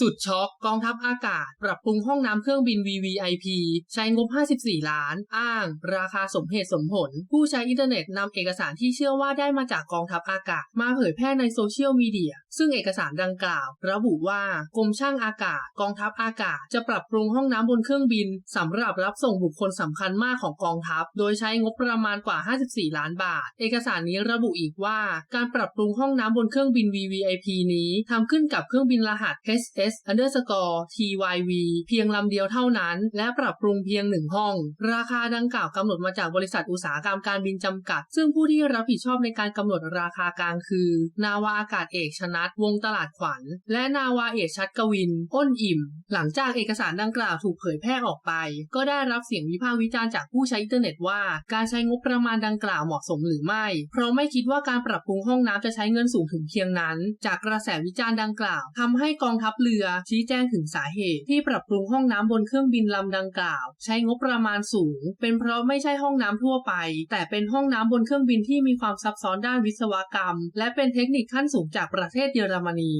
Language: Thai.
สุดช็อกกองทัพอากาศ ปรับปรุงห้องน้ำเครื่องบิน VVIP ใช้งบ 54 ล้าน อ้าง ราคาสมเหตุสมผล ผู้ใช้อินเทอร์เน็ตนำเอกสารที่เชื่อว่าได้มาจากกองทัพอากาศ มาเผยแพร่ในโซเชียลมีเดีย ซึ่งเอกสารดังกล่าว ระบุว่ากรมช่างอากาศ กองทัพอากาศ จะปรับปรุงห้องน้ำบนเครื่องบินสำหรับรับส่งบุคคลสำคัญมากของกองทัพ โดยใช้งบประมาณกว่า 54 ล้านบาท เอกสารนี้ระบุอีกว่า การปรับปรุงห้องน้ำบนเครื่องบิน VVIP นี้ทำขึ้นกับเครื่องบินรหัส HS underscore TYV เพียงลำเดียวเท่านั้น และปรับปรุงเพียงหนึ่งห้อง ราคาดังกล่าวกำหนดมาจากบริษัทอุตสาหกรรมการบินจำกัด ซึ่งผู้ที่รับผิดชอบในการกำหนดราคากลางคือ นาวาอากาศเอกชนัทวงตลาดขวัญ และนาวาเอกชัดกวิน อ้นอิ่ม หลังจากเอกสารดังกล่าวถูกเผยแพร่ออกไป ก็ได้รับเสียงวิพากษ์วิจารณ์จากผู้ใช้อินเทอร์เน็ตว่า การใช้งบประมาณดังกล่าวเหมาะสมหรือไม่ เพราะไม่คิดว่าการปรับปรุงห้องน้ำจะใช้เงินสูงถึงเพียงนั้น จากกระแสวิจารณ์ดังกล่าวทำให้กองทัพเรือชี้แจงถึงสาเหตุที่ปรับปรุงห้องน้ำบนเครื่องบินลำดังกล่าว ใช้งบประมาณสูง เป็นเพราะไม่ใช่ห้องน้ำทั่วไป แต่เป็นห้องน้ำบนเครื่องบินที่มีความซับซ้อนด้านวิศวกรรม และเป็นเทคนิคขั้นสูงจากประเทศเยอรมนี